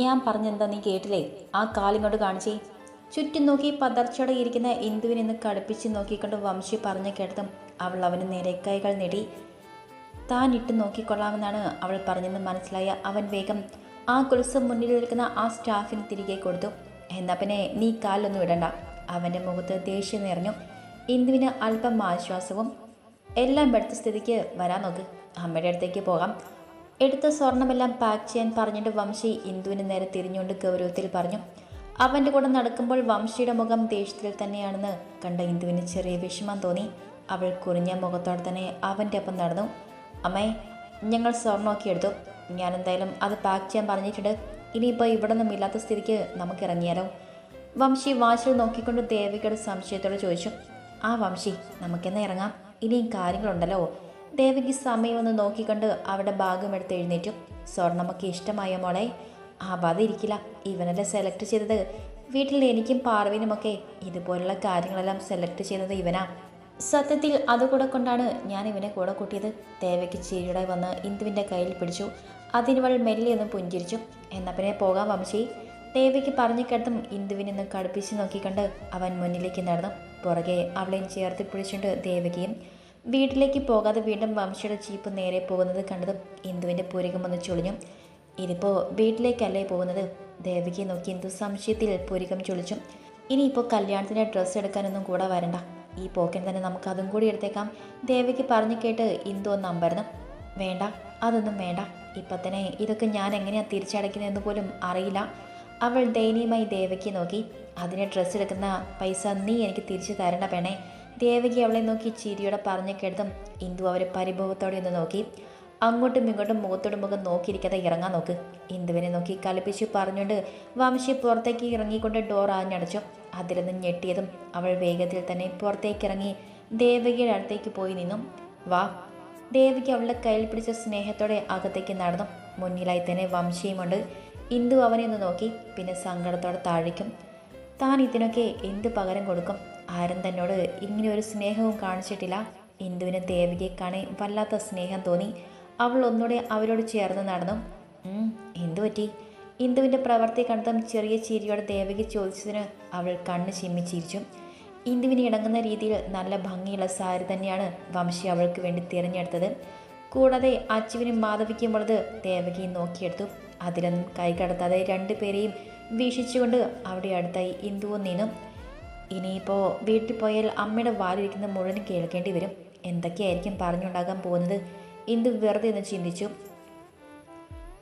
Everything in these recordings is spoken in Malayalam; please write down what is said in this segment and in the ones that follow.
ഞാൻ പറഞ്ഞെന്താ നീ കേട്ടില്ലേ? ആ കാലിങ്ങോട്ട് കാണിച്ചേ. ചുറ്റും നോക്കി പതർച്ചടയിരിക്കുന്ന ഇരിക്കുന്ന ഇന്ദുവിനെ കടുപ്പിച്ച് നോക്കിക്കൊണ്ട് വംശി പറഞ്ഞു കേട്ടതും അവൾ അവന് നേരെ കൈകൾ നേടി. താൻ ഇട്ട് നോക്കിക്കൊള്ളാമെന്നാണ് അവൾ പറഞ്ഞെന്ന് മനസ്സിലായ അവൻ വേഗം ആ കുളിസ് മുന്നിൽ നിൽക്കുന്ന ആ സ്റ്റാഫിന് തിരികെ കൊടുത്തു. എന്നാ പിന്നെ നീ കാലൊന്നും ഇടണ്ട. അവന്റെ മുഖത്ത് ദേഷ്യം നിറഞ്ഞു. ഇന്ദുവിന് അല്പം ആശ്വാസവും. എല്ലാം പെടുത്ത സ്ഥിതിക്ക് വരാൻ നോക്ക്. അമ്മയുടെ അടുത്തേക്ക് പോകാം. എടുത്ത സ്വർണമെല്ലാം പാക്ക് ചെയ്യാൻ പറഞ്ഞിട്ട് വംശി ഇന്ദുവിന് നേരെ തിരിഞ്ഞുകൊണ്ട് ഗൗരവത്തിൽ പറഞ്ഞു അവന്റെ കൂടെ നടക്കുമ്പോൾ വംശിയുടെ മുഖം ദേഷ്യത്തിൽ തന്നെയാണെന്ന് കണ്ട ഇന്ദുവിന് ചെറിയ വിഷമം തോന്നി. അവൾ കുറിഞ്ഞ മുഖത്തോടെ തന്നെ അവന്റെ ഒപ്പം നടന്നു. അമ്മേ ഞങ്ങൾ സ്വർണമൊക്കെ എടുത്തു. ഞാൻ എന്തായാലും അത് പാക്ക് ചെയ്യാൻ പറഞ്ഞിട്ടുണ്ട്. ഇനിയിപ്പോൾ ഇവിടെ നിന്നും ഇല്ലാത്ത സ്ഥിതിക്ക് നമുക്ക് ഇറങ്ങിയാലോ? വംശി വാശി നോക്കിക്കൊണ്ട് ദേവികയുടെ സംശയത്തോടെ ചോദിച്ചു ആ വംശി നമുക്കെന്നാ ഇറങ്ങാം? ഇനിയും കാര്യങ്ങളുണ്ടല്ലോ. ദേവിക്ക് സമയം ഒന്ന് നോക്കിക്കൊണ്ട് അവിടെ ഭാഗം എടുത്ത് എഴുന്നേറ്റു. സ്വർണമൊക്കെ ഇഷ്ടമായ മോളെ? ആ ബാധ ഇരിക്കില്ല ഇവനല്ലേ സെലക്ട് ചെയ്തത്. വീട്ടിൽ എനിക്കും പാർവിനുമൊക്കെ ഇതുപോലുള്ള കാര്യങ്ങളെല്ലാം സെലക്ട് ചെയ്തത് ഇവനാ. സത്യത്തിൽ അതുകൂടെ കൊണ്ടാണ് ഞാൻ ഇവനെ കൂടെ കൂട്ടിയത്. ദേവയ്ക്ക് ചിരിയുടെ വന്ന് ഇന്ദുവിന്റെ കയ്യിൽ പിടിച്ചു. അതിനവൾ മെല്ലെ ഒന്ന് പുഞ്ചിരിച്ചു. എന്നാൽ പിന്നെ പോകാം വംശി. ദേവയ്ക്ക് പറഞ്ഞു കിടത്തും ഇന്ദുവിനൊന്ന് കടുപ്പിച്ച് നോക്കിക്കണ്ട് അവൻ മുന്നിലേക്ക് നടന്നു. പുറകെ അവളെയും ചേർത്ത് പിടിച്ചുകൊണ്ട് ദേവകിയും വീട്ടിലേക്ക് പോകാതെ വീണ്ടും വംശയുടെ ചീപ്പ് നേരെ പോകുന്നത് കണ്ടതും ഇന്ദുവിന്റെ പൂരകം ഒന്ന് ചൊളിഞ്ഞു. ഇതിപ്പോൾ വീട്ടിലേക്കല്ലേ പോകുന്നത്? ദേവികയെ നോക്കി ഇന്ദു സംശയത്തിൽ പുരികം ചൊളിച്ചു. ഇനിയിപ്പോൾ കല്യാണത്തിന് ഡ്രസ്സ് എടുക്കാനൊന്നും കൂടെ വരണ്ട. ഈ പോക്കിന് തന്നെ നമുക്ക് അതും കൂടി എടുത്തേക്കാം. ദേവിക്ക് പറഞ്ഞു കേട്ട് ഇന്ദു ഒന്ന് അമ്പരന്നു. വേണ്ട അതൊന്നും വേണ്ട. ഇപ്പം തന്നെ ഇതൊക്കെ ഞാൻ എങ്ങനെയാണ് തിരിച്ചടയ്ക്കുന്നതെന്ന് പോലും അറിയില്ല. അവൾ ദയനീയമായി ദേവയ്ക്ക് നോക്കി. അതിനെ ഡ്രസ്സ് എടുക്കുന്ന പൈസ നീ എനിക്ക് തിരിച്ചു തരണ പെണേ. ദേവകി അവളെ നോക്കി ചിരിയോടെ പറഞ്ഞു കേട്ടതും ഇന്ദു അവരെ പരിഭവത്തോടെ ഒന്ന് നോക്കി. അങ്ങോട്ടും ഇങ്ങോട്ടും മുഖത്തോട് മുഖം നോക്കിയിരിക്കാതെ ഇറങ്ങാൻ നോക്ക്. ഇന്ദുവിനെ നോക്കി കളിപ്പിച്ച് പറഞ്ഞുകൊണ്ട് വംശി പുറത്തേക്ക് ഇറങ്ങിക്കൊണ്ട് ഡോർ ആഞ്ഞടച്ചു. അതിൽ നിന്ന് ഞെട്ടിയതും അവൾ വേഗത്തിൽ തന്നെ പുറത്തേക്ക് ഇറങ്ങി ദേവകിയുടെ അടുത്തേക്ക് പോയി നിന്നു. വാ. ദേവിക്ക് അവളുടെ കയ്യിൽ പിടിച്ച സ്നേഹത്തോടെ അകത്തേക്ക് നടന്നു. മുന്നിലായി തന്നെ വംശിയുമുണ്ട്. ഇന്ദു അവനെ ഒന്ന് നോക്കി പിന്നെ സങ്കടത്തോടെ താഴേക്കും. താൻ ഇതിനൊക്കെ എന്ത് പകരം കൊടുക്കും? ആരും തന്നോട് ഇങ്ങനെ ഒരു സ്നേഹവും കാണിച്ചിട്ടില്ല. ഇന്ദുവിന് ദേവികയെ കാണി വല്ലാത്ത സ്നേഹം തോന്നി. അവൾ ഒന്നുകൂടെ അവരോട് ചേർന്ന് നടന്നു. "ഉം, എന്തു പറ്റി? ഇന്ദുവിന്റെ പ്രവൃത്തി കണ്ടതും ചെറിയ ചിരിയോടെ ദേവകി ചോദിച്ചതിന് അവൾ കണ്ണ് ചിമ്മി ചിരിച്ചു. ഇന്ദുവിന് ഇണങ്ങുന്ന രീതിയിൽ നല്ല ഭംഗിയുള്ള സാരി തന്നെയാണ് വംശി അവൾക്ക് വേണ്ടി തിരഞ്ഞെടുത്തത്. കൂടാതെ അച്ചുവിനും മാധവിക്കും ഉള്ളത് ദേവകിയും നോക്കിയെടുത്തു. അതിലൊന്നും കൈ കടത്താതെ രണ്ടുപേരെയും വീക്ഷിച്ചുകൊണ്ട് അവിടെ അടുത്തായി ഇന്ദുവും നിന്നു. ഇനിയിപ്പോൾ വീട്ടിൽ പോയാൽ അമ്മയുടെ വാലിരിക്കുന്ന മുഴുവൻ കേൾക്കേണ്ടി വരും. എന്തൊക്കെയായിരിക്കും പറഞ്ഞുണ്ടാകാൻ പോകുന്നത്? എന്ത് വെറുതെ എന്ന് ചിന്തിച്ചു.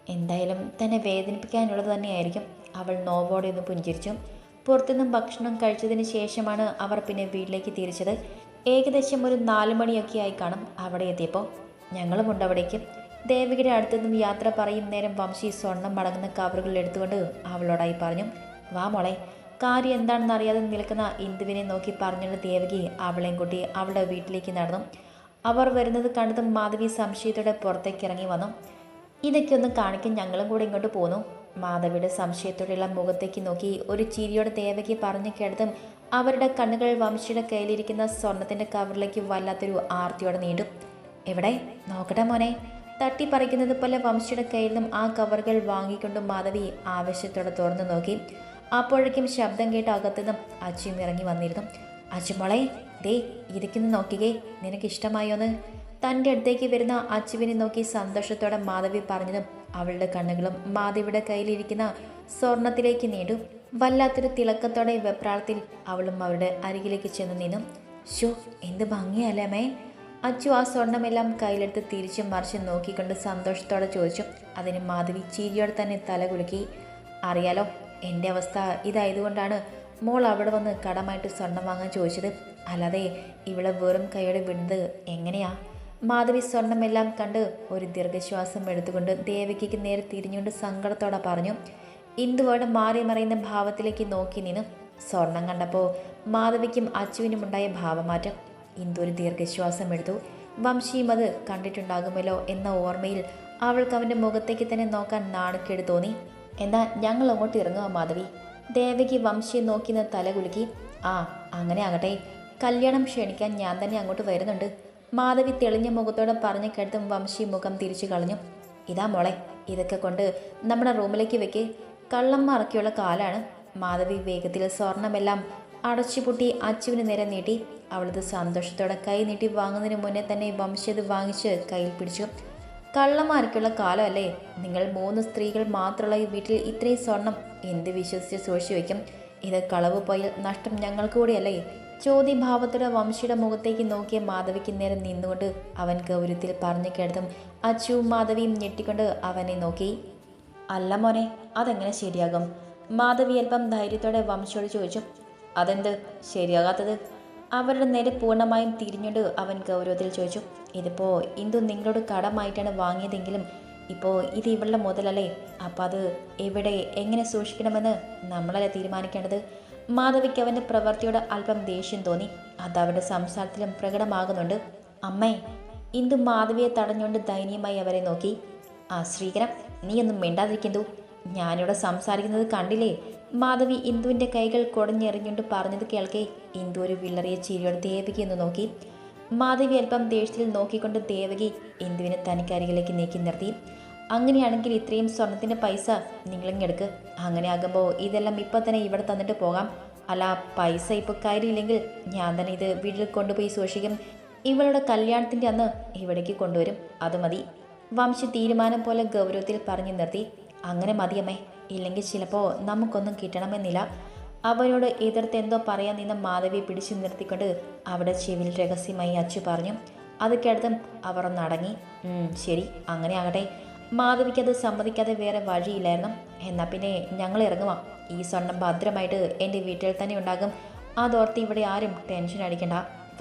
എന്തായാലും തന്നെ വേദനിപ്പിക്കാനുള്ളത് തന്നെയായിരിക്കും. അവൾ നോവോടെ ഒന്ന് പുഞ്ചിരിച്ചു. പുറത്തുനിന്നും ഭക്ഷണം കഴിച്ചതിന് ശേഷമാണ് അവർ പിന്നെ വീട്ടിലേക്ക് തിരിച്ചത്. ഏകദേശം ഒരു നാല് മണിയൊക്കെ ആയി കാണും അവിടെ എത്തിയപ്പോൾ. ഞങ്ങളുമുണ്ട് അവിടേക്ക്. ദേവികയുടെ അടുത്തുനിന്നും യാത്ര പറയും നേരം വംശി സ്വർണം മടങ്ങുന്ന കവറുകൾ എടുത്തുകൊണ്ട് അവളോടായി പറഞ്ഞു വാ മോളെ കാര്യം എന്താണെന്ന് അറിയാതെ നിൽക്കുന്ന ഇന്ദുവിനെ നോക്കി പറഞ്ഞുകൊണ്ട് ദേവകി അവളെയും കൂട്ടി അവളുടെ വീട്ടിലേക്ക് നടന്നു. അവർ വരുന്നത് കണ്ടതും മാധവി സംശയത്തോടെ പുറത്തേക്ക് ഇറങ്ങി വന്നു. ഇതൊക്കെ ഒന്ന് കാണിക്കാൻ ഞങ്ങളും കൂടെ ഇങ്ങോട്ട് പോന്നു. മാധവിയുടെ സംശയത്തോടെയുള്ള മുഖത്തേക്ക് നോക്കി ഒരു ചിരിയോടെ ദേവകി പറഞ്ഞു കേട്ടതും അവരുടെ കണ്ണുകൾ വംശിയുടെ കയ്യിലിരിക്കുന്ന സ്വർണത്തിന്റെ കവറിലേക്ക് വല്ലാത്തൊരു ആർത്തിയോടെ നീണ്ടു. എവിടെ? നോക്കട്ടെ മോനെ. തട്ടിപ്പറിക്കുന്നത് പോലെ വംശിയുടെ കയ്യിൽ നിന്നും ആ കവറുകൾ വാങ്ങിക്കൊണ്ട് മാധവി ആവശ്യത്തോടെ തുറന്നു നോക്കി. അപ്പോഴേക്കും ശബ്ദം കേട്ട് അകത്തുനിന്നും അച്ചും ഇറങ്ങി വന്നിരുന്നു. അച്ചുമോളെ ദേ ഇരിക്കുന്നു നോക്കിക്കേ. നിനക്ക് ഇഷ്ടമായോന്ന് തന്റെ അടുത്തേക്ക് വരുന്ന അച്ചുവിനെ നോക്കി സന്തോഷത്തോടെ മാധവി പറഞ്ഞതും അവളുടെ കണ്ണുകളും മാധവിയുടെ കയ്യിലിരിക്കുന്ന സ്വർണത്തിലേക്ക് നീണ്ടു. വല്ലാത്തൊരു തിളക്കത്തോടെ വെപ്രാളത്തിൽ അവളും അവരുടെ അരികിലേക്ക് ചെന്ന് നിന്നു. ഷോ എന്ത് ഭംഗിയല്ലേ അമ്മേ. അച്ചു ആ സ്വർണമെല്ലാം കയ്യിലെടുത്ത് തിരിച്ചും മറിച്ച് നോക്കിക്കൊണ്ട് സന്തോഷത്തോടെ ചോദിച്ചു. അതിന് മാധവി ചീരിയോടെ തന്നെ തല കുലുക്കി. അറിയാലോ എന്റെ അവസ്ഥ ഇതായതുകൊണ്ടാണ് മോൾ അവിടെ വന്ന് കടമായിട്ട് സ്വർണം വാങ്ങാൻ ചോദിച്ചത്. അല്ലാതെ ഇവിടെ വെറും കൈയോടെ വിടുന്നത് എങ്ങനെയാ? മാധവി സ്വർണമെല്ലാം കണ്ട് ഒരു ദീർഘശ്വാസം എടുത്തുകൊണ്ട് ദേവകിക്ക് നേരെ തിരിഞ്ഞുകൊണ്ട് സങ്കടത്തോടെ പറഞ്ഞു ഇന്ദുവോടെ മാറി മറിയുന്ന ഭാവത്തിലേക്ക് നോക്കി നിന്നു സ്വർണം കണ്ടപ്പോൾ മാധവിക്കും അച്ചുവിനും ഉണ്ടായ ഭാവമാറ്റം. ഇന്ദു ഒരു ദീർഘശ്വാസം എടുത്തു. വംശിയും അത് കണ്ടിട്ടുണ്ടാകുമല്ലോ എന്ന ഓർമ്മയിൽ അവൾക്ക് അവന്റെ മുഖത്തേക്ക് തന്നെ നോക്കാൻ നാണക്കേട് തോന്നി. എന്നാൽ ഞങ്ങൾ അങ്ങോട്ട് ഇറങ്ങുക മാധവി. ദേവകി വംശിയെ നോക്കി നിന്ന് തല കുലുക്കി ആ അങ്ങനെ ആകട്ടെ. കല്യാണം ക്ഷണിക്കാൻ ഞാൻ തന്നെ അങ്ങോട്ട് വരുന്നുണ്ട്. മാധവി തെളിഞ്ഞ മുഖത്തോടെ പറഞ്ഞു കേട്ടും വംശി മുഖം തിരിച്ചു കളഞ്ഞു. ഇതാ മോളെ ഇതൊക്കെ കൊണ്ട് നമ്മുടെ റൂമിലേക്ക് വെക്ക്. മറക്കിയുള്ള കാലാണ്. മാധവി വേഗത്തിൽ സ്വർണമെല്ലാം അടച്ചുപൂട്ടി അച്ചുവിന് നേരെ നീട്ടി. അവളത് സന്തോഷത്തോടെ കൈ നീട്ടി വാങ്ങുന്നതിന് മുന്നേ തന്നെ വംശത് വാങ്ങിച്ച് കയ്യിൽ പിടിച്ചു. കള്ളന്മാർക്കുള്ള കാലമല്ലേ? നിങ്ങൾ മൂന്ന് സ്ത്രീകൾ മാത്രമുള്ള ഈ വീട്ടിൽ ഇത്രയും സ്വർണം എന്ത് വിശ്വസിച്ച് സൂക്ഷിച്ചു വയ്ക്കും? ഇത് കളവ് പോയാൽ നഷ്ടം ഞങ്ങൾക്ക് കൂടിയല്ലേ? ചോദ്യഭാവത്തോടെ വംശിയുടെ മുഖത്തേക്ക് നോക്കിയ മാധവിക്ക് നേരെ നിന്നുകൊണ്ട് അവൻ ഗൗരവത്തിൽ പറഞ്ഞു കേട്ടതും അച്ചുവും മാധവിയും ഞെട്ടിക്കൊണ്ട് അവനെ നോക്കി. അല്ല മോനെ അതെങ്ങനെ ശരിയാകും? മാധവി അല്പം ധൈര്യത്തോടെ വംശയോട് ചോദിച്ചു. അതെന്ത്? ശരിയാകാത്തത് അവരുടെ നേരെ പൂർണമായും തിരിഞ്ഞുകൊണ്ട് അവൻ ഗൗരവത്തിൽ ചോദിച്ചു ഇതിപ്പോൾ ഇന്ദു നിങ്ങളോട് കടമായിട്ടാണ് വാങ്ങിയതെങ്കിലും ഇപ്പോൾ ഇത് ഇവളുടെ മുതലല്ലേ? അപ്പോൾ അത് എവിടെ എങ്ങനെ സൂക്ഷിക്കണമെന്ന് നമ്മളല്ലേ തീരുമാനിക്കേണ്ടത്? മാധവിക്ക് അവന്റെ പ്രവൃത്തിയോട് അല്പം ദേഷ്യം തോന്നി. അത് അവരുടെ സംസാരത്തിലും പ്രകടമാകുന്നുണ്ട്. അമ്മേ ഇന്ദു മാധവിയെ തടഞ്ഞുകൊണ്ട് ദയനീയമായി അവരെ നോക്കി. ആ ശ്രീകരം നീ ഒന്നും മിണ്ടാതിരിക്കുന്നു ഞാനിവിടെ സംസാരിക്കുന്നത് കണ്ടില്ലേ? മാധവി ഇന്ദുവിന്റെ കൈകൾ കുടഞ്ഞെറിഞ്ഞുകൊണ്ട് പറഞ്ഞത് കേൾക്കേ ഇന്ദു ഒരു വിള്ളറിയ ചിരിയോട് ദേവകി എന്ന് നോക്കി. മാധവി അല്പം ദേഷ്യത്തിൽ നോക്കിക്കൊണ്ട് ദേവകി ഇന്ദുവിനെ തനിക്കരികിലേക്ക് നീക്കി നിർത്തി. അങ്ങനെയാണെങ്കിൽ ഇത്രയും സ്വർണത്തിന്റെ പൈസ നിങ്ങളിങ്ങെടുക്ക് അങ്ങനെ ആകുമ്പോൾ ഇതെല്ലാം ഇപ്പം തന്നെ ഇവിടെ തന്നിട്ട് പോകാം. അല്ല പൈസ ഇപ്പോൾ കാര്യമില്ലെങ്കിൽ ഞാൻ തന്നെ ഇത് വീട്ടിൽ കൊണ്ടുപോയി സൂക്ഷിക്കും. ഇവളുടെ കല്യാണത്തിന്റെ അന്ന് ഇവിടേക്ക് കൊണ്ടുവരും. അത് മതി. വംശി തീരുമാനം പോലെ ഗൗരവത്തിൽ പറഞ്ഞു നിർത്തി. അങ്ങനെ മതിയമ്മേ. ഇല്ലെങ്കിൽ ചിലപ്പോൾ നമുക്കൊന്നും കിട്ടണമെന്നില്ല. അവനോട് എതിർത്ത് എന്തോ പറയാൻ നിന്ന് മാധവി പിടിച്ചു നിർത്തിക്കൊണ്ട് അവിടെ ചെവിൽ രഹസ്യമായി അച്ചു പറഞ്ഞു. അത് കേട്ടതും അവർ നടങ്ങി. "ഉം, ശരി അങ്ങനെ ആകട്ടെ. മാധവിക്ക് അത് സമ്മതിക്കാതെ വേറെ വഴിയില്ലായിരുന്നു. എന്നാൽ പിന്നെ ഞങ്ങൾ ഇറങ്ങുവാം. ഈ സ്വർണം ഭദ്രമായിട്ട് എന്റെ വീട്ടിൽ തന്നെ ഉണ്ടാകും. അതോർത്ത് ഇവിടെ ആരും ടെൻഷൻ അടിക്കണ്ട.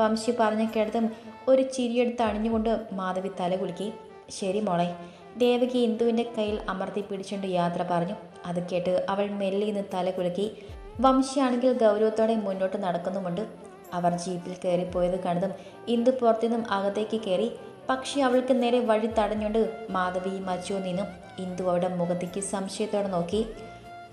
വംശി പറഞ്ഞ കേട്ടതും ഒരു ചിരിയെടുത്ത് അണിഞ്ഞുകൊണ്ട് മാധവി തല കുലുക്കി. ശരി മോളെ. ദേവകി ഇന്ദുവിന്റെ കയ്യിൽ അമർത്തി പിടിച്ചുകൊണ്ട് യാത്ര പറഞ്ഞു. അത് കേട്ട് അവൾ മെല്ലെ നിന്ന് തല കുലുക്കി വംശിയാണെങ്കിൽ ഗൗരവത്തോടെ മുന്നോട്ട് നടക്കുന്നുമുണ്ട്. അവർ ജീപ്പിൽ കയറിപ്പോയത് കണ്ടതും ഇന്ദു പുറത്തുനിന്നും അകത്തേക്ക് കയറി. പക്ഷേ അവൾക്ക് നേരെ വഴി തടഞ്ഞുകൊണ്ട് മാധവിയും അച്ചുവും നിന്നും ഇന്ദു അവളുടെ മുഖത്തേക്ക് സംശയത്തോടെ നോക്കി.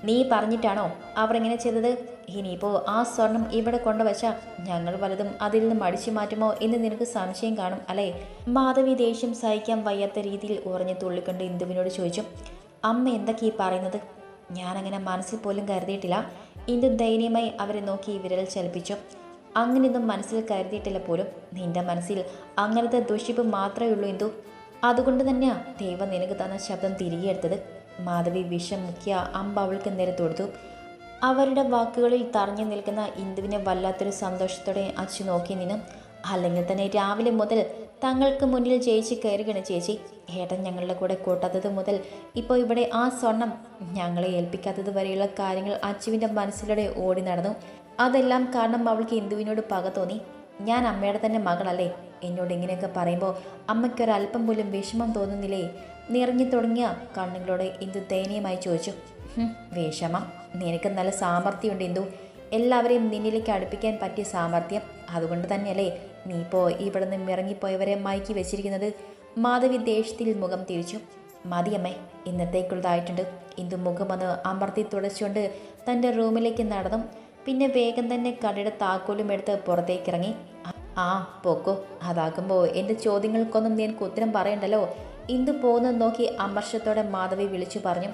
നീ പറഞ്ഞിട്ടാണോ അവർ ഇങ്ങനെ ചെയ്തത്? ഇനിയിപ്പോൾ ആ സ്വർണം ഇവിടെ കൊണ്ടുവച്ചാൽ ഞങ്ങൾ വലതും അതിൽ നിന്ന് മടിച്ചു മാറ്റുമോ എന്ന് നിനക്ക് സംശയം കാണും അല്ലേ? മാധവി ദേഷ്യം സഹിക്കാൻ വയ്യാത്ത രീതിയിൽ ഉറഞ്ഞു തുള്ളിക്കൊണ്ട് ഇന്ദുവിനോട് ചോദിച്ചു അമ്മ എന്തൊക്കെ ഈ പറയുന്നത്? ഞാനങ്ങനെ മനസ്സിൽ പോലും കരുതിയിട്ടില്ല. ഇന്ദു ദയനീയമായി അവരെ നോക്കി വിരൽ ചലിപ്പിച്ചു. അങ്ങനെയൊന്നും മനസ്സിൽ കരുതിയിട്ടില്ല പോലും. നിന്റെ മനസ്സിൽ അങ്ങനത്തെ ദുഷിപ്പ് മാത്രമേ ഉള്ളൂ ഇന്ദു. അതുകൊണ്ട് തന്നെയാ ദൈവം നിനക്ക് തന്ന ശബ്ദം തിരികെ എടുത്തത്. മാധവി വിഷം മുക്കിയ അമ്പ അവൾക്ക് നേരെ തൊടുത്തു. അവരുടെ വാക്കുകളിൽ തറഞ്ഞു നിൽക്കുന്ന ഇന്ദുവിനെ വല്ലാത്തൊരു സന്തോഷത്തോടെ അച്ചു നോക്കി നിന്നു. അല്ലെങ്കിൽ തന്നെ രാവിലെ മുതൽ തങ്ങൾക്ക് മുന്നിൽ ചേച്ചി കയറുകയാണ് ചേച്ചി. ഏട്ടൻ ഞങ്ങളുടെ കൂടെ കൂട്ടാത്തത് മുതൽ ഇപ്പോൾ ഇവിടെ ആ സ്വർണം ഞങ്ങളെ ഏൽപ്പിക്കാത്തത് വരെയുള്ള കാര്യങ്ങൾ അച്ചുവിന്റെ മനസ്സിലൂടെ ഓടി നടന്നു. അതെല്ലാം കാരണം അവൾക്ക് ഇന്ദുവിനോട് പക തോന്നി. ഞാൻ അമ്മയുടെ തന്നെ മകളല്ലേ? എന്നോട് ഇങ്ങനെയൊക്കെ പറയുമ്പോൾ അമ്മയ്ക്കൊരല്പം പോലും വിഷമം തോന്നുന്നില്ലേ? നിറഞ്ഞു തുടങ്ങിയ കണ്ണുകളോട് ഇന്ദു ദയനീയമായി ചോദിച്ചു. വേഷമ. നിനക്ക് നല്ല സാമർഥ്യമുണ്ട് ഇന്ദു. എല്ലാവരെയും നിന്നിലേക്ക് അടുപ്പിക്കാൻ പറ്റിയ സാമർഥ്യം അതുകൊണ്ട് തന്നെയല്ലേ നീ ഇപ്പോൾ ഇവിടെ നിന്ന് ഇറങ്ങിപ്പോയവരെ മയക്കി വെച്ചിരിക്കുന്നത്? മാധവി ദേഷ്യത്തിൽ മുഖം തിരിച്ചു. മതിയമ്മേ ഇന്നത്തേക്കുള്ളതായിട്ടുണ്ട്. ഇന്ദു മുഖം ഒന്ന് അമർത്തി തുടച്ചുകൊണ്ട് തന്റെ റൂമിലേക്ക് നടന്നു. പിന്നെ വേഗം തന്നെ കടയുടെ താക്കോലും എടുത്ത് പുറത്തേക്കിറങ്ങി. ആ പോക്കോ. അതാകുമ്പോൾ എന്റെ ചോദ്യങ്ങൾക്കൊന്നും നീ എനിക്ക് ഉത്തരം പറയണ്ടല്ലോ. ഇന്ദു പോകുന്നത് നോക്കി അമർഷത്തോടെ മാധവി വിളിച്ചു പറഞ്ഞു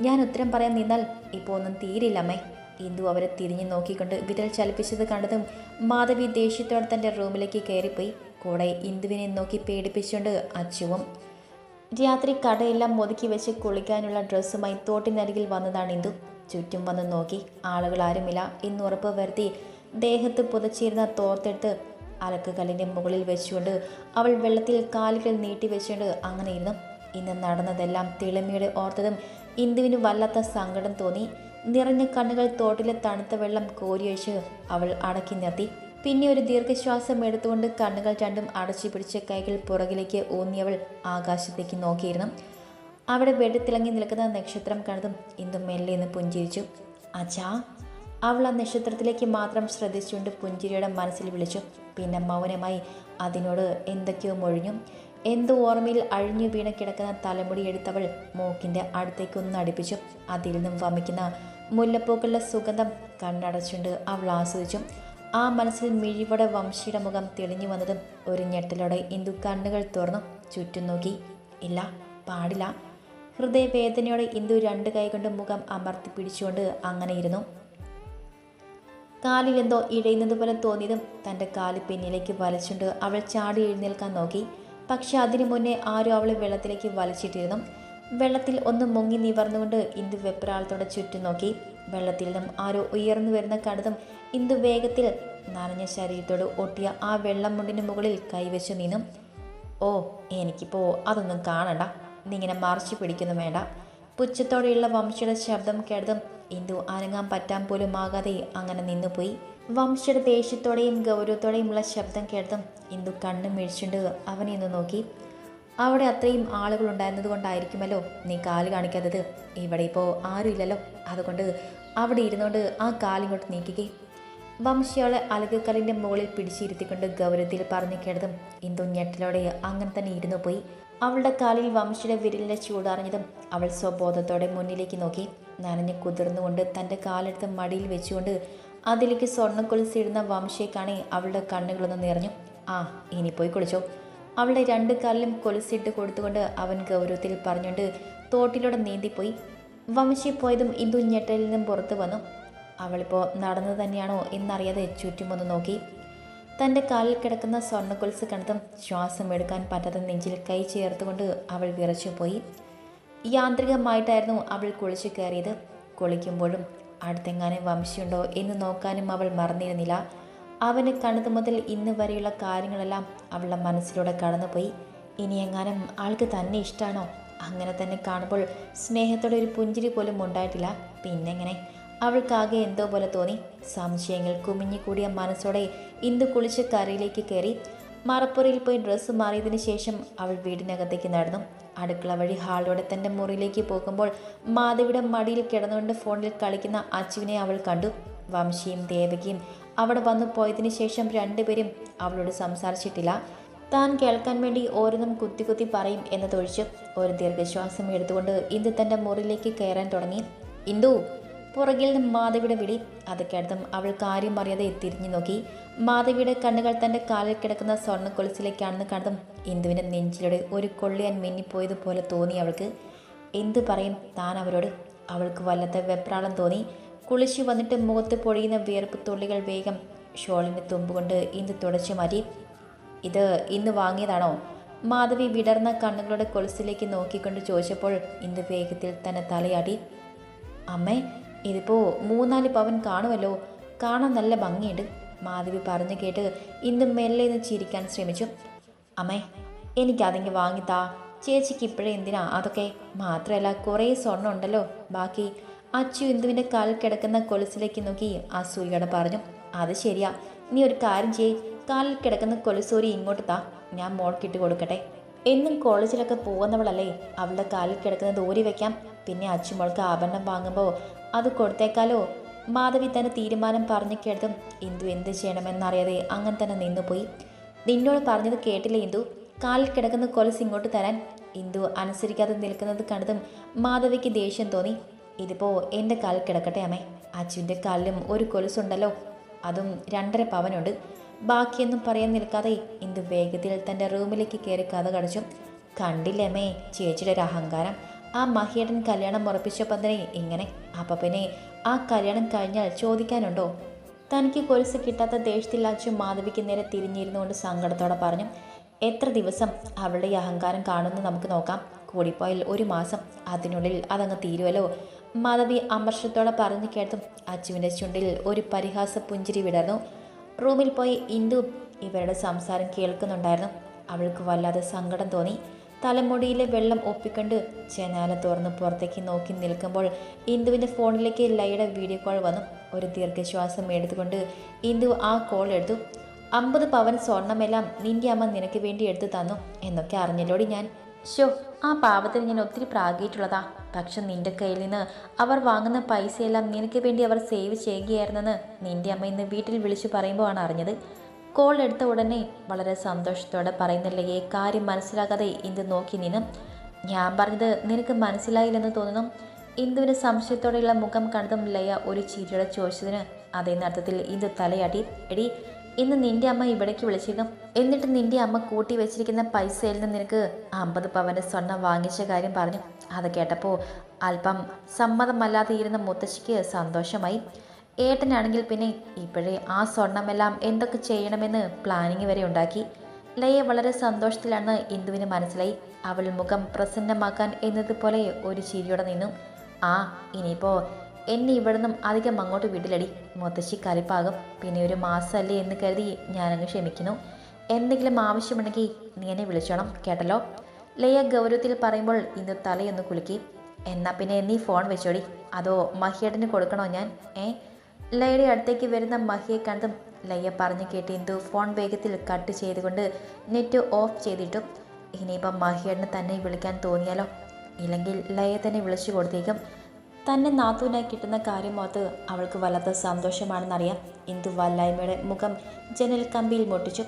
ഞാൻ ഉത്തരം പറയാൻ നിന്നാൽ ഇപ്പോൾ ഒന്നും തീരില്ലമ്മേ ഇന്ദു അവരെ തിരിഞ്ഞു നോക്കിക്കൊണ്ട് വിരൽ ചലിപ്പിച്ചത് കണ്ടതും മാധവി ദേഷ്യത്തോടെ തന്റെ റൂമിലേക്ക് കയറിപ്പോയി. കൂടെ ഇന്ദുവിനെ നോക്കി പേടിപ്പിച്ചുകൊണ്ട് അച്ചുവും രാത്രി കടയെല്ലാം ഒതുക്കി വെച്ച് കുളിക്കാനുള്ള ഡ്രസ്സുമായി തോട്ടിനരികിൽ വന്നതാണ് ഇന്ദു. ചുറ്റും വന്ന് നോക്കി ആളുകൾ ആരുമില്ല എന്നുറപ്പ് വരുത്തി ദേഹത്ത് പുതച്ചിരുന്ന തോർത്തെടുത്ത് അലക്കുകല്ലിന്റെ മുകളിൽ വെച്ചുകൊണ്ട് അവൾ വെള്ളത്തിൽ കാലുകൾ നീട്ടി വെച്ചുകൊണ്ട് അങ്ങനെ ഇരുന്നു ഇന്ന് നടന്നതെല്ലാം തിളമിയുടെ ഓർത്തതും ഇന്ദുവിന് വല്ലാത്ത സങ്കടം തോന്നി. നിറഞ്ഞ കണ്ണുകൾ തോട്ടിലെ തണുത്ത വെള്ളം കോരിയൊഴിച്ച് അവൾ അടക്കി നിർത്തി. പിന്നെ ഒരു ദീർഘശ്വാസം എടുത്തുകൊണ്ട് കണ്ണുകൾ രണ്ടും അടച്ചു പിടിച്ച് കൈകൾ പുറകിലേക്ക് ഊന്നിയവൾ ആകാശത്തേക്ക് നോക്കിയിരുന്നു. അവിടെ വെടിത്തിളങ്ങി നിൽക്കുന്ന നക്ഷത്രം കണ്ടതും ഇന്ദു മെല്ലെ നിന്ന് പുഞ്ചിരിച്ചു. അച്ഛാ അവൾ ആ നക്ഷത്രത്തിലേക്ക് മാത്രം ശ്രദ്ധിച്ചുകൊണ്ട് പുഞ്ചിരിയുടെ മനസ്സിൽ വിളിച്ചു. പിന്നെ മൗനമായി അതിനോട് എന്തൊക്കെയോ മൊഴിഞ്ഞു. എന്തോ ഓർമ്മയിൽ അഴിഞ്ഞു വീണ കിടക്കുന്ന തലമുടി എടുത്തവൾ മൂക്കിന്റെ അടുത്തേക്കൊന്ന് അടുപ്പിച്ചു. അതിൽ നിന്നും വമിക്കുന്ന മുല്ലപ്പൂക്കളുടെ സുഗന്ധം കണ്ണടച്ചുകൊണ്ട് അവൾ ആസ്വദിച്ചു. ആ മനസ്സിൽ മിഴിവോടെ വംശിയുടെ മുഖം തെളിഞ്ഞു വന്നതും ഒരു ഞെട്ടലോടെ ഇന്ദു കണ്ണുകൾ തുറന്നു. ചുറ്റും നോക്കി. ഇല്ല പാടില്ല. ഹൃദയവേദനയോടെ ഇന്ദു രണ്ട് കൈകൊണ്ട് മുഖം അമർത്തി പിടിച്ചുകൊണ്ട് അങ്ങനെ ഇരുന്നു. കാലിലെന്തോ ഇഴയുന്നത് പോലെ തോന്നിയതും തന്റെ കാൽ പിന്നിലേക്ക് വലിച്ചുകൊണ്ട് അവൾ ചാടി എഴുന്നേൽക്കാൻ നോക്കി. പക്ഷെ അതിനു മുന്നേ ആരും അവളെ വെള്ളത്തിലേക്ക് വലിച്ചിട്ടിരുന്നു വെള്ളത്തിൽ ഒന്ന് മുങ്ങി നിവർന്നുകൊണ്ട് ഇന്ദു വെപ്രാളത്തോടെ ചുറ്റും നോക്കി. വെള്ളത്തിൽ നിന്നും ആരോ ഉയർന്നു വരുന്ന കടതും ഇന്ദു വേഗത്തിൽ നനഞ്ഞ ശരീരത്തോട് ഒട്ടിയ ആ വെള്ളം മുണ്ടിന് മുകളിൽ കൈവച്ചു നിന്നും. ഓ എനിക്കിപ്പോൾ അതൊന്നും കാണണ്ട. നീ ഇങ്ങനെ മറിച്ച് പിടിക്കുന്നു വേണ്ട. പുച്ഛത്തോടെയുള്ള വംശയുടെ ശബ്ദം കേട്ടതും ഇന്ദു അനങ്ങാൻ പറ്റാൻ പോലും ആകാതെ അങ്ങനെ നിന്നുപോയി. വംശയുടെ ദേഷ്യത്തോടെയും ഗൗരവത്തോടെയുമുള്ള ശബ്ദം കേട്ടതും ഇന്ദു കണ്ണും മിഴിച്ചുണ്ട് അവനെ ഒന്ന് നോക്കി. അവിടെ അത്രയും ആളുകൾ ഉണ്ടായിരുന്നത് കൊണ്ടായിരിക്കുമല്ലോ നീ കാൽ കാണിക്കാത്തത്. ഇവിടെ ഇപ്പോൾ ആരുമില്ലല്ലോ അതുകൊണ്ട് അവിടെ ഇരുന്നുകൊണ്ട് ആ കാലിങ്ങോട്ട് നീക്കുകയെ വംശയാളെ അലകക്കല്ലിന്റെ മുകളിൽ പിടിച്ചിരുത്തിക്കൊണ്ട് ഗൗരവത്തിൽ പറഞ്ഞു കേട്ടതും ഇന്ദു ഞെട്ടലോടെ അങ്ങനെ തന്നെ ഇരുന്നു പോയി. അവളുടെ കാലിൽ വംശിയുടെ വിരലിന്റെ ചൂടറിഞ്ഞതും അവൾ സ്വബോധത്തോടെ മുന്നിലേക്ക് നോക്കി. നനഞ്ഞ് കുതിർന്നുകൊണ്ട് തന്റെ കാലെടുത്ത് മടിയിൽ വെച്ചുകൊണ്ട് അതിലേക്ക് സ്വർണക്കൊലിസിടുന്ന വംശയെ കാണി അവളുടെ കണ്ണുകളൊന്ന് നിറഞ്ഞു. ആ ഇനി പോയി കുളിച്ചോ. അവളുടെ രണ്ട് കാലിലും കൊലുസിട്ട് കൊടുത്തുകൊണ്ട് അവൻ ഗൗരവത്തിൽ പറഞ്ഞുകൊണ്ട് തോട്ടിലൂടെ നീന്തിപ്പോയി. വംശി പോയതും ഇന്ദു ഞെട്ടലിൽ നിന്നും പുറത്തു വന്നു. അവളിപ്പോൾ നടന്നു തന്നെയാണോ എന്നറിയാതെ ചുറ്റുമൊന്ന് നോക്കി. തന്റെ കാലിൽ കിടക്കുന്ന സ്വർണക്കൊൽസ് കണ്ടതും ശ്വാസം എടുക്കാൻ പറ്റാതെ നെഞ്ചിൽ കൈ ചേർത്തുകൊണ്ട് അവൾ വിറച്ചു പോയി യാന്ത്രികമായിട്ടായിരുന്നു അവൾ കുളിച്ചു കയറിയത്. കുളിക്കുമ്പോഴും അടുത്തെങ്ങാനും വംശിയുണ്ടോ എന്ന് നോക്കാനും അവൾ മറന്നിരുന്നില്ല. അവന് കണ്ടത് മുതൽ ഇന്ന് വരെയുള്ള കാര്യങ്ങളെല്ലാം അവളുടെ മനസ്സിലൂടെ കടന്നുപോയി. ഇനി എങ്ങാനും ആൾക്ക് തന്നെ ഇഷ്ടമാണോ അങ്ങനെ തന്നെ കാണുമ്പോൾ സ്നേഹത്തോടെ ഒരു പുഞ്ചിരി പോലും ഉണ്ടായിട്ടില്ല. പിന്നെങ്ങനെ? അവൾക്കാകെ എന്തോ പോലെ തോന്നി. സംശയങ്ങൾ കുമിഞ്ഞുകൂടിയ മനസ്സോടെ ഇന്ദു കുളിച്ച് കരയിലേക്ക് കയറി. മറപ്പുറയിൽ പോയി ഡ്രസ്സ് മാറിയതിനു ശേഷം അവൾ വീടിനകത്തേക്ക് നടന്നു. അടുക്കള വഴി ഹാളിലൂടെ തന്റെ മുറിയിലേക്ക് പോകുമ്പോൾ മാധവിയുടെ മടിയിൽ കിടന്നുകൊണ്ട് ഫോണിൽ കളിക്കുന്ന അച്ചുവിനെ അവൾ കണ്ടു. വംശിയും ദേവകിയും അവിടെ വന്നു പോയതിനു ശേഷം രണ്ടുപേരും അവളോട് സംസാരിച്ചിട്ടില്ല. താൻ കേൾക്കാൻ വേണ്ടി ഓരോന്നും കുത്തി കുത്തി പറയും എന്നതൊഴിച്ച് ഒരു ദീർഘശ്വാസം എടുത്തുകൊണ്ട് ഇന്ദു തന്റെ മുറിയിലേക്ക് കയറാൻ തുടങ്ങി. ഇന്ദു പുറകിൽ നിന്ന് മാധവിയുടെ വിളി അത് കേട്ടതും അവൾ കാര്യം അറിയാതെ തിരിഞ്ഞു നോക്കി. മാധവിയുടെ കണ്ണുകൾ തന്റെ കാലിൽ കിടക്കുന്ന സ്വർണ കൊലുസിലേക്കാണെന്ന് കണ്ടതും ഇന്ദുവിന്റെ നെഞ്ചിലൂടെ ഒരു കൊള്ളിയാൻ മിന്നിപ്പോയതുപോലെ തോന്നി അവൾക്ക്. എന്തു പറയും? താൻ അവരോട്? അവൾക്ക് വല്ലാത്ത വെപ്രാളം തോന്നി. കുളിച്ചു വന്നിട്ട് മുഖത്ത് പൊഴിയുന്ന വിയർപ്പ് തുള്ളികൾ വേഗം ഷോളിന്റെ തുമ്പുകൊണ്ട് ഇന്ദു തുടച്ചു മാറ്റി. ഇത് ഇന്ന് വാങ്ങിയതാണോ? മാധവി വിടർന്ന കണ്ണുകളുടെ കൊലുസിലേക്ക് നോക്കിക്കൊണ്ട് ചോദിച്ചപ്പോൾ ഇന്ദു വേഗത്തിൽ തന്നെ തലയാടി അമ്മേ ഇതിപ്പോ മൂന്നാൽ പവൻ കാണുമല്ലോ കാണാൻ നല്ല ഭംഗിയുണ്ട്. മാധവി പറഞ്ഞു കേട്ട് ഇന്ന് മെല്ലെ നിന്ന് ചിരിക്കാൻ ശ്രമിച്ചു. അമ്മേ എനിക്കതെങ്കിൽ വാങ്ങിത്താ. ചേച്ചിക്ക് ഇപ്പോഴേ എന്തിനാ? അതൊക്കെ മാത്രമല്ല കുറേ സ്വർണം ഉണ്ടല്ലോ. ബാക്കി അച്ചു ഇന്ദുവിന്റെ കാലിൽ കിടക്കുന്ന കൊലുസിലേക്ക് നോക്കി അസൂയയോടെ പറഞ്ഞു അത് ശരിയാ. നീ ഒരു കാര്യം ചെയ്യ്. കാലിൽ കിടക്കുന്ന കൊലുസൂരി ഇങ്ങോട്ട് താ. ഞാൻ മോൾക്കിട്ട് കൊടുക്കട്ടെ. എന്നും കോളേജിലൊക്കെ പോകുന്നവളല്ലേ. അവളുടെ കാലിൽ കിടക്കുന്നത് ഊരി വെക്കാം. പിന്നെ അച്ചുമോൾക്ക് ആഭരണം വാങ്ങുമ്പോൾ അത് കൊടുത്തേക്കാലോ? മാധവി തന്റെ തീരുമാനം പറഞ്ഞു കേട്ടതും ഇന്ദു എന്ത് ചെയ്യണമെന്നറിയാതെ അങ്ങനെ തന്നെ നിന്നുപോയി നിന്നോട് പറഞ്ഞത് കേട്ടില്ല ഇന്ദു? കാലിൽ കിടക്കുന്ന കൊലസ് ഇങ്ങോട്ട് തരാൻ. ഇന്ദു അനുസരിക്കാതെ നിൽക്കുന്നത് കണ്ടതും മാധവിക്ക് ദേഷ്യം തോന്നി. ഇതിപ്പോ എന്റെ കാലിൽ കിടക്കട്ടെ അമ്മേ. അച്ഛന്റെ കാലിലും ഒരു കൊലുസുണ്ടല്ലോ അതും രണ്ടര പവനുണ്ട്. ബാക്കിയൊന്നും പറയാൻ നിൽക്കാതെ ഇന്ദു വേഗത്തിൽ തന്റെ റൂമിലേക്ക് കയറി കഥ കടച്ചു. കണ്ടില്ലേ അമ്മേ ചേച്ചിയുടെ ഒരു അഹങ്കാരം. ആ മഹിയേട്ടൻ കല്യാണം ഉറപ്പിച്ചപ്പോൾ തന്നെ ഇങ്ങനെ അപ്പം പിന്നെ ആ കല്യാണം കഴിഞ്ഞാൽ ചോദിക്കാനുണ്ടോ? തനിക്ക് കൊലുസ് കിട്ടാത്ത ദേഷ്യത്തിൽ മാധവിക്ക് നേരെ തിരിഞ്ഞിരുന്നുകൊണ്ട് സങ്കടത്തോടെ പറഞ്ഞു എത്ര ദിവസം അവളുടെ അഹങ്കാരം കാണുമെന്ന് നമുക്ക് നോക്കാം. കൂടിപ്പോയാൽ ഒരു മാസം. അതിനുള്ളിൽ അതങ്ങ് തീരുമല്ലോ മാധവി അമർഷത്തോടെ പറഞ്ഞു കേട്ടും അച്ചുവിന്റെ ചുണ്ടിൽ ഒരു പരിഹാസ പുഞ്ചിരി വിടർന്നു. റൂമിൽ പോയി ഇന്ദു ഇവരുടെ സംസാരം കേൾക്കുന്നുണ്ടായിരുന്നു. അവൾക്ക് വല്ലാതെ സങ്കടം തോന്നി. തലമുടിയിലെ വെള്ളം ഒപ്പിക്കണ്ട്. ജനാല തുറന്ന് പുറത്തേക്ക് നോക്കി നിൽക്കുമ്പോൾ ഇന്ദുവിന്റെ ഫോണിലേക്ക് ലൈയുടെ വീഡിയോ കോൾ വന്നു. ഒരു ദീർഘശ്വാസം എടുത്തുകൊണ്ട് ഇന്ദു ആ കോൾ എടുത്തു. അമ്പത് പവൻ സ്വർണമെല്ലാം നിന്റെ അമ്മ നിനക്ക് വേണ്ടി എടുത്തു തന്നു എന്നൊക്കെ അറിഞ്ഞല്ലോടി ഞാൻ. ഷോ ആ പാവത്തിന് ഞാൻ ഒത്തിരി പ്രാഗിയിട്ടുള്ളതാ പക്ഷെ നിന്റെ കയ്യിൽ നിന്ന് അവർ വാങ്ങുന്ന പൈസയെല്ലാം നിനക്ക് വേണ്ടി അവർ സേവ് ചെയ്യുകയായിരുന്നെന്ന് നിന്റെ അമ്മ ഇന്ന് വീട്ടിൽ വിളിച്ചു പറയുമ്പോഴാണ് അറിഞ്ഞത്. കോൾ എടുത്ത ഉടനെ വളരെ സന്തോഷത്തോടെ പറയുന്നില്ലേ കാര്യം മനസ്സിലാകാതെ ഇന്ദു നോക്കി നിന്നും? ഞാൻ പറഞ്ഞത് നിനക്ക് മനസ്സിലായില്ലെന്ന് തോന്നുന്നു. ഇന്ദുവിന് സംശയത്തോടെയുള്ള മുഖം കണ്ടതും ലയ ഒരു ചിരിയുടെ ചോദിച്ചതിന് അതേ നടത്തത്തിൽ ഇന്ദു തലയടി എടി ഇന്ന് നിന്റെ അമ്മ ഇവിടേക്ക് വിളിച്ചിരുന്നു. എന്നിട്ട് നിന്റെ അമ്മ കൂട്ടി വെച്ചിരിക്കുന്ന പൈസയിൽ നിന്ന് നിനക്ക് അമ്പത് പവന്റെ സ്വർണം വാങ്ങിച്ച കാര്യം പറഞ്ഞു. അത് കേട്ടപ്പോൾ അല്പം സമ്മതമല്ലാതെ ഇരുന്ന മുത്തശ്ശിക്ക് സന്തോഷമായി. ഏട്ടനാണെങ്കിൽ പിന്നെ ഇപ്പോഴേ ആ സ്വർണമെല്ലാം എന്തൊക്കെ ചെയ്യണമെന്ന് പ്ലാനിങ് വരെ ഉണ്ടാക്കി. ലയ വളരെ സന്തോഷത്തിലാണ് ഇന്ദുവിന് മനസ്സിലായി. അവൾ മുഖം പ്രസന്നമാക്കാൻ എന്നതുപോലെ ഒരു ചിരിയോടെ നിന്നു. ആ ഇനിയിപ്പോൾ എന്നെ ഇവിടുന്നും അധികം അങ്ങോട്ട് വീട്ടിലടി മുത്തശ്ശി കലിപ്പാകും. പിന്നെ ഒരു മാസമല്ലേ എന്ന് കരുതി ഞാനങ്ങ് ക്ഷമിക്കുന്നു. എന്തെങ്കിലും ആവശ്യമുണ്ടെങ്കിൽ നീ എന്നെ വിളിച്ചോണം കേട്ടല്ലോ? ലയ ഗൗരവത്തിൽ പറയുമ്പോൾ ഇന്ന് തലയൊന്ന് കുലുക്കി. എന്നാൽ പിന്നെ നീ ഫോൺ വെച്ചോടി. അതോ മഹിയേട്ടന് കൊടുക്കണോ ഞാൻ? ഏ ലയയുടെ അടുത്തേക്ക് വരുന്ന മഹിയെ കണ്ടും ലയ്യ പറഞ്ഞു കേട്ട് ഇന്ദു ഫോൺ വേഗത്തിൽ കട്ട് ചെയ്തുകൊണ്ട് നെറ്റ് ഓഫ് ചെയ്തിട്ടും ഇനിയിപ്പം മഹിയേട്ടന് തന്നെ വിളിക്കാൻ തോന്നിയാലോ? ഇല്ലെങ്കിൽ ലയ തന്നെ വിളിച്ചു കൊടുത്തേക്കും. തന്നെ നാത്തൂനായി കിട്ടുന്ന കാര്യം ഓർത്ത് അവൾക്ക് വല്ലാത്ത സന്തോഷമാണെന്നറിയാം. ഇന്ദു വല്ലായ്മയുടെ മുഖം ജനൽ കമ്പിയിൽ മുട്ടിച്ചു.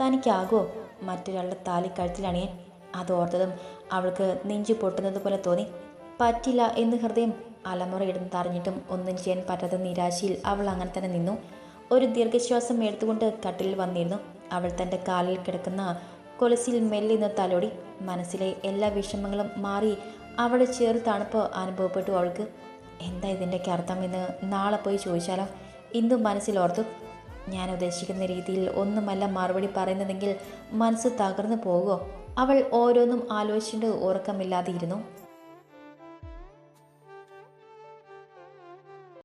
തനിക്കാകുമോ മറ്റൊരാളുടെ താലി കഴുത്തിലണിയാൻ അതോർത്തതും അവൾക്ക് നെഞ്ചു പൊട്ടുന്നത് പോലെ തോന്നി. പറ്റില്ല എന്ന് ഹൃദയം അലമുറയിടുന്ന് തറിഞ്ഞിട്ടും ഒന്നും ചെയ്യാൻ പറ്റാത്ത നിരാശയിൽ അവൾ അങ്ങനെ തന്നെ നിന്നു. ഒരു ദീർഘശ്വാസം എടുത്തുകൊണ്ട് കട്ടിൽ വന്നിരുന്നു. അവൾ തന്റെ കാലിൽ കിടക്കുന്ന കൊലസിൽ മെല്ലിന്ന് തലോടി. മനസ്സിലെ എല്ലാ വിഷമങ്ങളും മാറി അവളുടെ ചെറു തണുപ്പ് അനുഭവപ്പെട്ടു അവൾക്ക്. എന്താ ഇതിന്റെയൊക്കെ അർത്ഥം എന്ന് നാളെ പോയി ചോദിച്ചാലോ? ഇന്നും മനസ്സിലോർത്തു ഞാൻ ഉദ്ദേശിക്കുന്ന രീതിയിൽ ഒന്നുമല്ല മറുപടി പറയുന്നതെങ്കിൽ മനസ്സ് തകർന്നു പോകുമോ? അവൾ ഓരോന്നും ആലോചിച്ചിട്ട് ഉറക്കമില്ലാതെ ഇരുന്നു.